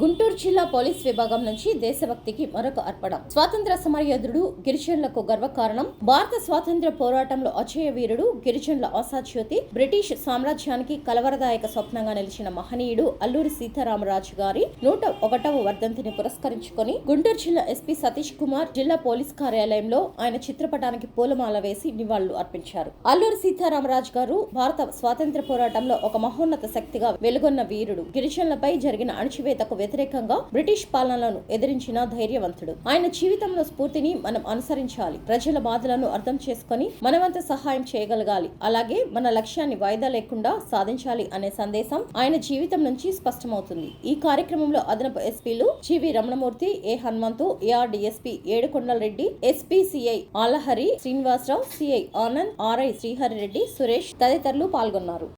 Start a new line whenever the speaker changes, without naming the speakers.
గుంటూరు జిల్లా పోలీస్ విభాగం నుంచి దేశభక్తికి మరొక అర్పణ. స్వాతంత్ర సమరయోధుడు గిరిజనులకు గర్వకారణం. భారత స్వాతంత్ర పోరాటంలో అజయ వీరుడు గిరిజనుల ఆశాజ్యోతి బ్రిటిష్ సామ్రాజ్యానికి కలవరదాయక స్వప్నంగా నిలిచిన మహనీయుడు అల్లూరి సీతారామరాజు గారి నూట ఒకటవ వర్ధంతిని పురస్కరించుకొని గుంటూరు జిల్లా ఎస్పీ సతీష్ కుమార్ జిల్లా పోలీస్ కార్యాలయంలో ఆయన చిత్రపటానికి పూలమాల వేసి నివాళులు అర్పించారు. అల్లూరి సీతారామరాజు గారు భారత స్వాతంత్ర పోరాటంలో ఒక మహోన్నత శక్తిగా వెలుగొన్న వీరుడు. గిరిజనులపై జరిగిన అణచివేతకు వ్యతిరేకంగా బ్రిటిష్ పాలనలను ఎదిరించిన ధైర్యవంతుడు. ఆయన జీవితంలో స్ఫూర్తిని మనం అనుసరించాలి. ప్రజల బాధలను అర్థం చేసుకొని మనవంత సహాయం చేయగలగాలి. అలాగే మన లక్ష్యాన్ని వాయిదా లేకుండా సాధించాలి అనే సందేశం ఆయన జీవితం నుంచి స్పష్టమవుతుంది. ఈ కార్యక్రమంలో అదనపు ఎస్పీలు G V Ramanamurthy A Hanumanthu AR DSP Edukondala Reddy SP CI Alahari Srinivasarao CI Anand RI Srihari Reddy Suresh తదితరులు పాల్గొన్నారు.